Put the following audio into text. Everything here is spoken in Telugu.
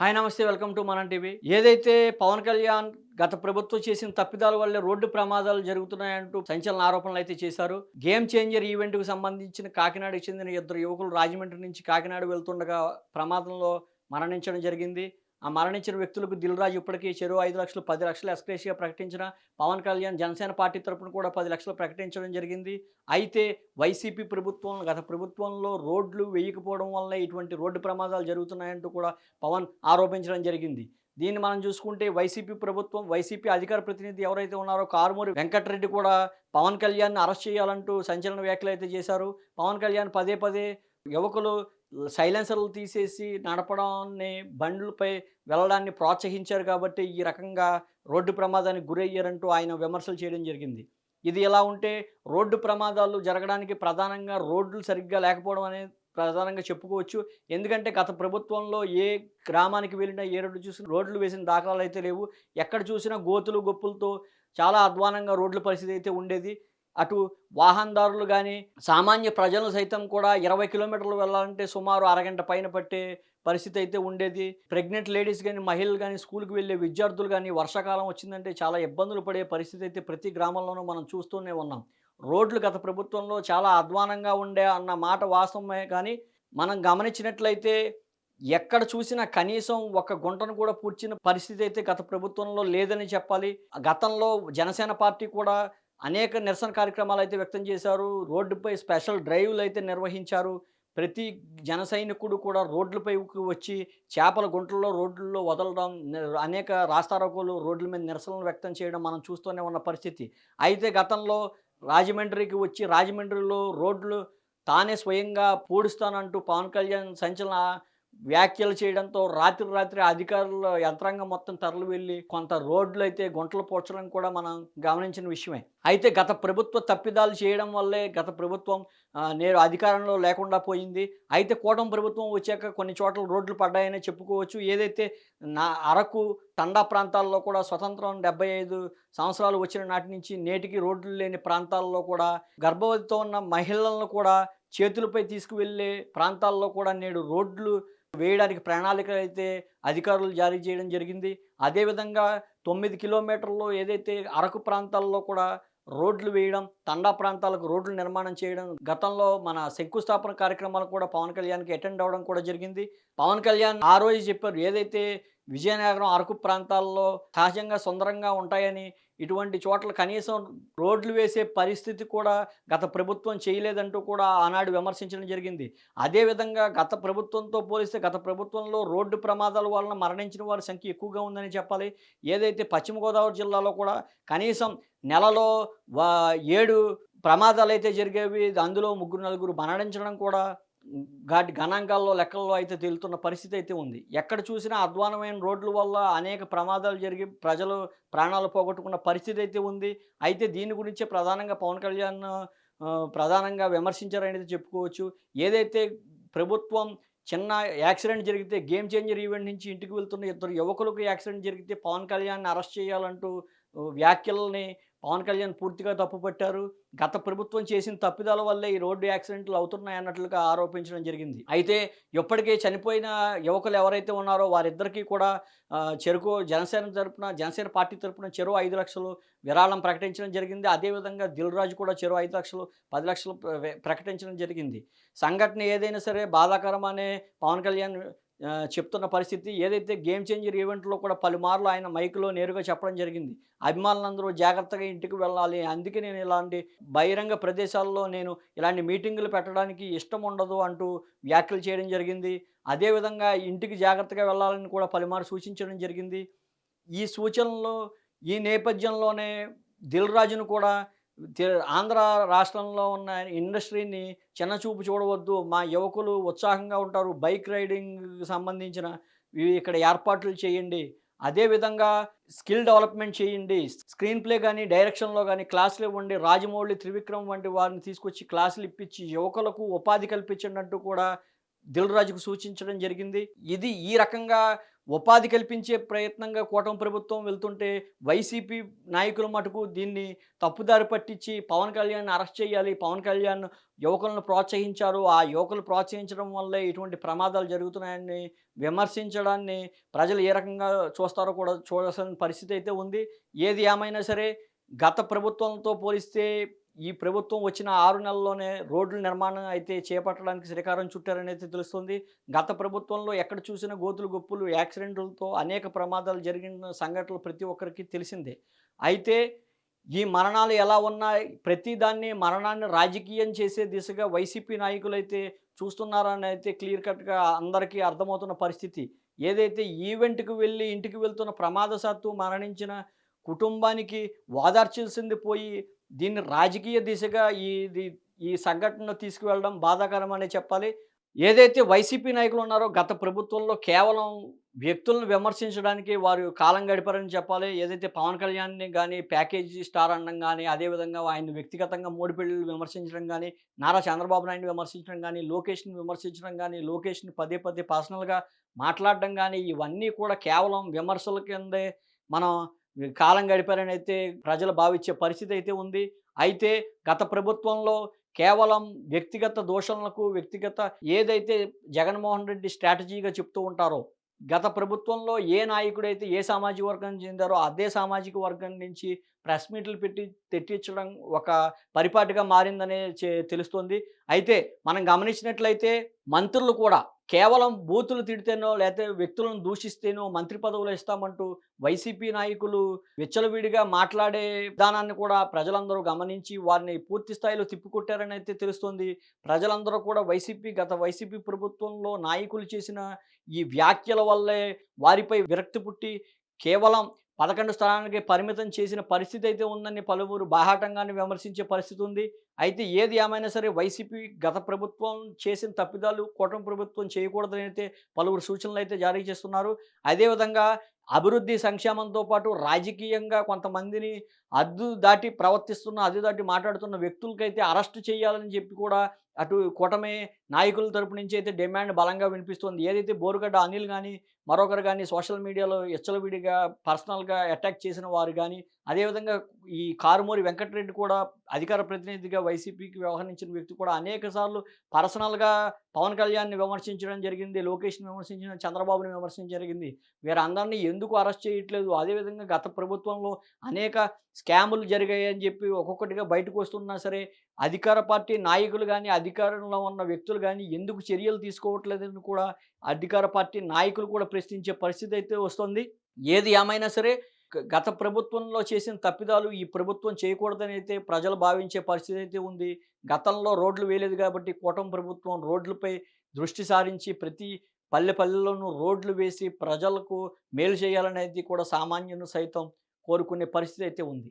హాయ్ నమస్తే వెల్కమ్ టు మనం టీవీ. ఏదైతే పవన్ కళ్యాణ్ గత ప్రభుత్వం చేసిన తప్పిదాల వల్లే రోడ్డు ప్రమాదాలు జరుగుతున్నాయంటూ సంచలన ఆరోపణలు అయితే చేశారు. గేమ్ చేంజర్ ఈవెంట్కు సంబంధించిన కాకినాడకు చెందిన ఇద్దరు యువకులు రాజమండ్రి నుంచి కాకినాడ వెళ్తుండగా ప్రమాదంలో మరణించడం జరిగింది. ఆ మరణించిన వ్యక్తులకు దిల్ రాజు ఇప్పటికీ చెరువు ఐదు లక్షలు పది లక్షలు ఎస్క్రేషియా ప్రకటించిన పవన్ కళ్యాణ్ జనసేన పార్టీ తరఫున కూడా పది లక్షలు ప్రకటించడం జరిగింది. అయితే వైసీపీ ప్రభుత్వం గత ప్రభుత్వంలో రోడ్లు వేయకపోవడం వల్ల ఇటువంటి రోడ్డు ప్రమాదాలు జరుగుతున్నాయంటూ కూడా పవన్ ఆరోపించడం జరిగింది. దీన్ని మనం చూసుకుంటే వైసీపీ ప్రభుత్వం వైసీపీ అధికార ప్రతినిధి ఎవరైతే ఉన్నారో కారుమూరి వెంకటరెడ్డి కూడా పవన్ కళ్యాణ్ అరెస్ట్ చేయాలంటూ సంచలన వ్యాఖ్యలు అయితే చేశారు. పవన్ కళ్యాణ్ పదే పదే యువకులు సైలెన్సర్లు తీసేసి నడపడాన్ని బండ్లపై వెళ్ళడాన్ని ప్రోత్సహించారు కాబట్టి ఈ రకంగా రోడ్డు ప్రమాదానికి గురయ్యారంటూ ఆయన విమర్శలు చేయడం జరిగింది. ఇది ఎలా ఉంటే రోడ్డు ప్రమాదాలు జరగడానికి ప్రధానంగా రోడ్లు సరిగ్గా లేకపోవడం అనేది ప్రధానంగా చెప్పుకోవచ్చు. ఎందుకంటే గత ప్రభుత్వంలో ఏ గ్రామానికి వెళ్ళినా ఏ రోడ్డు చూసినా రోడ్లు వేసిన దాఖలాలు అయితే లేవు. ఎక్కడ చూసినా గోతులు గొప్పులతో చాలా అధ్వానంగా రోడ్ల పరిస్థితి అయితే ఉండేది. అటు వాహనదారులు కానీ సామాన్య ప్రజలు సైతం కూడా ఇరవై కిలోమీటర్లు వెళ్ళాలంటే సుమారు అరగంట పైన పట్టే పరిస్థితి అయితే ఉండేది. ప్రెగ్నెంట్ లేడీస్ కానీ మహిళలు కానీ స్కూల్కి వెళ్ళే విద్యార్థులు కానీ వర్షాకాలం వచ్చిందంటే చాలా ఇబ్బందులు పడే పరిస్థితి అయితే ప్రతి గ్రామంలోనూ మనం చూస్తూనే ఉన్నాం. రోడ్లు గత ప్రభుత్వంలో చాలా అధ్వానంగా ఉండే అన్న మాట వాస్తవమే కానీ మనం గమనించినట్లయితే ఎక్కడ చూసినా కనీసం ఒక గుంటను కూడా పూడ్చిన పరిస్థితి అయితే గత ప్రభుత్వంలో లేదని చెప్పాలి. గతంలో జనసేన పార్టీ కూడా అనేక నిరసన కార్యక్రమాలు అయితే వ్యక్తం చేశారు. రోడ్డుపై స్పెషల్ డ్రైవ్లు అయితే నిర్వహించారు. ప్రతి జన సైనికుడు కూడా రోడ్లపైకి వచ్చి చేపల గుంటల్లో రోడ్లలో వదలడం అనేక రాస్తారోకులు రోడ్ల మీద నిరసనలు వ్యక్తం చేయడం మనం చూస్తూనే ఉన్న పరిస్థితి. అయితే గతంలో రాజమండ్రికి వచ్చి రాజమండ్రిలో రోడ్లు తానే స్వయంగా పూడుస్తానంటూ పవన్ కళ్యాణ్ సంచలన వ్యాఖ్యలు చేయడంతో రాత్రి రాత్రి అధికారుల యంత్రాంగం మొత్తం తరలి వెళ్ళి కొంత రోడ్లు అయితే గుంటలు పోర్చడం కూడా మనం గమనించిన విషయమే. అయితే గత ప్రభుత్వ తప్పిదాలు చేయడం వల్లే గత ప్రభుత్వం నేను నేడు అధికారంలో లేకుండా పోయింది. అయితే కూటమి ప్రభుత్వం వచ్చాక కొన్ని చోట్ల రోడ్లు పడ్డాయని చెప్పుకోవచ్చు. ఏదైతే నా అరకు తండా ప్రాంతాల్లో కూడా స్వతంత్రం డెబ్బై ఐదు సంవత్సరాలు వచ్చిన నాటి నుంచి నేటికి రోడ్లు లేని ప్రాంతాల్లో కూడా గర్భవతితో ఉన్న మహిళలను కూడా చేతులపై తీసుకువెళ్ళే ప్రాంతాల్లో కూడా నేడు రోడ్లు వేయడానికి ప్రణాళికలు అయితే అధికారులు జారీ చేయడం జరిగింది. అదేవిధంగా తొమ్మిది కిలోమీటర్లు ఏదైతే అరకు ప్రాంతాల్లో కూడా రోడ్లు వేయడం తండా ప్రాంతాలకు రోడ్లు నిర్మాణం చేయడం గతంలో మన శంకుస్థాపన కార్యక్రమాలు కూడా పవన్ కళ్యాణ్కి అటెండ్ అవ్వడం కూడా జరిగింది. పవన్ కళ్యాణ్ ఆ రోజు చెప్పారు ఏదైతే విజయనగరం అరకు ప్రాంతాల్లో సహజంగా సుందరంగా ఉంటాయని ఇటువంటి చోట్ల కనీసం రోడ్లు వేసే పరిస్థితి కూడా గత ప్రభుత్వం చేయలేదంటూ కూడా ఆనాడు విమర్శించడం జరిగింది. అదేవిధంగా గత ప్రభుత్వంతో పోలిస్తే గత ప్రభుత్వంలో రోడ్డు ప్రమాదాల వలన మరణించిన వారి సంఖ్య ఎక్కువగా ఉందని చెప్పాలి. ఏదైతే పశ్చిమ గోదావరి జిల్లాలో కూడా కనీసం నెలలో ఏడు ప్రమాదాలు అయితే జరిగేవి అందులో ముగ్గురు నలుగురు మరణించడం కూడా ఘాటి గణాంకాల్లో లెక్కల్లో అయితే తేలుతున్న పరిస్థితి అయితే ఉంది. ఎక్కడ చూసినా అధ్వానమైన రోడ్ల వల్ల అనేక ప్రమాదాలు జరిగి ప్రజలు ప్రాణాలు పోగొట్టుకున్న పరిస్థితి అయితే ఉంది. అయితే దీని గురించే ప్రధానంగా పవన్ కళ్యాణ్ ప్రధానంగా విమర్శించారనేది చెప్పుకోవచ్చు. ఏదైతే ప్రభుత్వం చిన్న యాక్సిడెంట్ జరిగితే గేమ్ చేంజర్ ఈవెంట్ నుంచి ఇంటికి వెళ్తున్న ఇద్దరు యువకులకు యాక్సిడెంట్ జరిగితే పవన్ కళ్యాణ్ అరెస్ట్ చేయాలంటూ వ్యాఖ్యల్ని పవన్ కళ్యాణ్ పూర్తిగా తప్పుపట్టారు గత ప్రభుత్వం చేసిన తప్పిదాల వల్లే ఈ రోడ్డు యాక్సిడెంట్లు అవుతున్నాయి అన్నట్లుగా ఆరోపించడం జరిగింది. అయితే ఇప్పటికే చనిపోయిన యువకులు ఎవరైతే ఉన్నారో వారిద్దరికీ కూడా చెరుకు జనసేన తరపున జనసేన పార్టీ తరపున చెరువు ఐదు లక్షలు విరాళం ప్రకటించడం జరిగింది. అదేవిధంగా దిల్ రాజు కూడా చెరువు ఐదు లక్షలు పది లక్షలు ప్రకటించడం జరిగింది. సంఘటన ఏదైనా సరే బాధాకరం అనే పవన్ కళ్యాణ్ చెప్తున్న పరిస్థితి ఏదైతే గేమ్ చేంజర్ ఈవెంట్లో కూడా పలుమార్లు ఆయన మైక్లో నేరుగా చెప్పడం జరిగింది. అభిమానులందరూ జాగ్రత్తగా ఇంటికి వెళ్ళాలి. అందుకే నేను ఇలాంటి బహిరంగ ప్రదేశాల్లో నేను ఇలాంటి మీటింగులు పెట్టడానికి ఇష్టం ఉండదు అంటూ వ్యాఖ్యలు చేయడం జరిగింది. అదేవిధంగా ఇంటికి జాగ్రత్తగా వెళ్ళాలని కూడా పలుమారు సూచించడం జరిగింది. ఈ సూచనలు ఈ నేపథ్యంలోనే దిల్ రాజును కూడా ఆంధ్ర రాష్ట్రంలో ఉన్న ఇండస్ట్రీని చిన్నచూపు చూడవద్దు. మా యువకులు ఉత్సాహంగా ఉంటారు. బైక్ రైడింగ్ సంబంధించిన ఇక్కడ ఏర్పాట్లు చేయండి. అదేవిధంగా స్కిల్ డెవలప్మెంట్ చేయండి. స్క్రీన్ ప్లే కానీ డైరెక్షన్లో కానీ క్లాసులు ఇవ్వండి. రాజమౌళి త్రివిక్రమ్ వంటి వారిని తీసుకొచ్చి క్లాసులు ఇప్పించి యువకులకు ఉపాధి కల్పించినట్టు కూడా దిల్ రాజుకు సూచించడం జరిగింది. ఇది ఈ రకంగా ఉపాధి కల్పించే ప్రయత్నంగా కూటమి ప్రభుత్వం వెళ్తుంటే వైసీపీ నాయకుల మటుకు దీన్ని తప్పుదారి పట్టించి పవన్ కళ్యాణ్ అరెస్ట్ చేయాలి పవన్ కళ్యాణ్ యువకులను ప్రోత్సహించారు ఆ యువకులు ప్రోత్సహించడం వల్లే ఇటువంటి ప్రమాదాలు జరుగుతున్నాయని విమర్శించడాన్ని ప్రజలు ఏ రకంగా చూస్తారో కూడా చూడాల్సిన పరిస్థితి అయితే ఉంది. ఏది ఏమైనా సరే గత ప్రభుత్వంతో పోలిస్తే ఈ ప్రభుత్వం వచ్చిన ఆరు నెలల్లోనే రోడ్ల నిర్మాణం అయితే చేపట్టడానికి శ్రీకారం చుట్టారనేది తెలుస్తుంది. గత ప్రభుత్వంలో ఎక్కడ చూసిన గోతులు గొప్పులు యాక్సిడెంట్లతో అనేక ప్రమాదాలు జరిగిన సంఘటనలు ప్రతి ఒక్కరికి తెలిసిందే. అయితే ఈ మరణాలు ఎలా ఉన్నాయి? ప్రతిదాన్ని మరణాన్ని రాజకీయం చేసే దిశగా వైసీపీ నాయకులు అయితే చూస్తున్నారని అయితే క్లియర్ కట్గా అందరికీ అర్థమవుతున్న పరిస్థితి. ఏదైతే ఈవెంట్కి వెళ్ళి ఇంటికి వెళ్తున్న ప్రమాదశాత్తు మరణించిన కుటుంబానికి ఓదార్చాల్సింది పోయి దీన్ని రాజకీయ దిశగా ఈ ఇది- ఈ సంఘటనను తీసుకువెళ్ళడం బాధాకరమనే చెప్పాలి. ఏదైతే వైసీపీ నాయకులు ఉన్నారో గత ప్రభుత్వంలో కేవలం వ్యక్తులను విమర్శించడానికి వారు కాలం గడిపారని చెప్పాలి. ఏదైతే పవన్ కళ్యాణ్ని కానీ ప్యాకేజీ స్టార్ అనడం కానీ అదేవిధంగా ఆయన వ్యక్తిగతంగా మోడిపెళ్ళు విమర్శించడం కానీ నారా చంద్రబాబు నాయుడు విమర్శించడం కానీ లోకేష్ని విమర్శించడం కానీ లోకేష్ని పదే పదే పర్సనల్గా మాట్లాడడం కానీ ఇవన్నీ కూడా కేవలం విమర్శల కిందే మనం కాలం గడిపారని అయితే ప్రజలు భావించే పరిస్థితి అయితే ఉంది. అయితే గత ప్రభుత్వంలో కేవలం వ్యక్తిగత దోషణలకు వ్యక్తిగత ఏదైతే జగన్మోహన్ రెడ్డి స్ట్రాటజీగా చెప్తూ ఉంటారో గత ప్రభుత్వంలో ఏ నాయకుడైతే ఏ సామాజిక వర్గం చెందారో అదే సామాజిక వర్గం నుంచి ప్రెస్ మీట్లు పెట్టి తెట్టించడం ఒక పరిపాటిగా మారిందనే చే- తెలుస్తుంది. అయితే మనం గమనించినట్లయితే మంత్రులు కూడా కేవలం బూతులు తిడితేనో లేకపోతే వ్యక్తులను దూషిస్తేనో మంత్రి పదవులు ఇస్తామంటూ వైసీపీ నాయకులు విచ్చలవిడిగా మాట్లాడే విధానాన్ని కూడా ప్రజలందరూ గమనించి వారిని పూర్తి స్థాయిలో తిప్పికొట్టారని అయితే తెలుస్తుంది. ప్రజలందరూ కూడా వైసీపీ గత వైసీపీ ప్రభుత్వంలో నాయకులు చేసిన ఈ వ్యాఖ్యల వల్లే వారిపై విరక్తి పుట్టి కేవలం పదకొండు స్థానానికి పరిమితం చేసిన పరిస్థితి అయితే ఉందని పలువురు బాహాటంగానే విమర్శించే పరిస్థితి ఉంది. అయితే ఏది ఏమైనా సరే వైసీపీ గత ప్రభుత్వం చేసిన తప్పిదాలు కూటమి ప్రభుత్వం చేయకూడదని అయితే పలువురు సూచనలు అయితే జారీ చేస్తున్నారు. అదేవిధంగా అభివృద్ధి సంక్షేమంతో పాటు రాజకీయంగా కొంతమందిని అద్దు దాటి ప్రవర్తిస్తున్న అద్దు దాటి మాట్లాడుతున్న వ్యక్తులకైతే అరెస్టు చేయాలని చెప్పి కూడా అటు కూటమి నాయకుల తరపు నుంచి అయితే డిమాండ్ బలంగా వినిపిస్తుంది. ఏదైతే బోరుగడ్డ అనిల్ కానీ మరొకరు కానీ సోషల్ మీడియాలో ఎచ్చలవిడిగా పర్సనల్గా అటాక్ చేసిన వారు కానీ అదేవిధంగా ఈ కారుమూరి వెంకటరెడ్డి కూడా అధికార ప్రతినిధిగా వైసీపీకి వ్యవహరించిన వ్యక్తి కూడా అనేక సార్లు పర్సనల్గా పవన్ కళ్యాణ్ని విమర్శించడం జరిగింది లోకేష్ని విమర్శించడం చంద్రబాబుని విమర్శించడం జరిగింది. వీరందరినీ ఎందుకు అరెస్ట్ చేయట్లేదు? అదేవిధంగా గత ప్రభుత్వంలో అనేక స్కాములు జరిగాయని చెప్పి ఒక్కొక్కటిగా బయటకు వస్తున్నా సరే అధికార పార్టీ నాయకులు కానీ అధికారంలో ఉన్న వ్యక్తులు కానీ ఎందుకు చర్యలు తీసుకోవట్లేదని కూడా అధికార పార్టీ నాయకులు కూడా ప్రశ్నించే పరిస్థితి అయితే వస్తుంది. ఏది ఏమైనా సరే గత ప్రభుత్వంలో చేసిన తప్పిదాలు ఈ ప్రభుత్వం చేయకూడదని అయితే ప్రజలు భావించే పరిస్థితి అయితే ఉంది. గతంలో రోడ్లు వేయలేదు కాబట్టి కూటమి ప్రభుత్వం రోడ్లపై దృష్టి సారించి ప్రతి పల్లె పల్లెల్లోనూ రోడ్లు వేసి ప్రజలకు మేలు చేయాలనేది కూడా సామాన్యులు సైతం కోరుకునే పరిస్థితి అయితే ఉంది.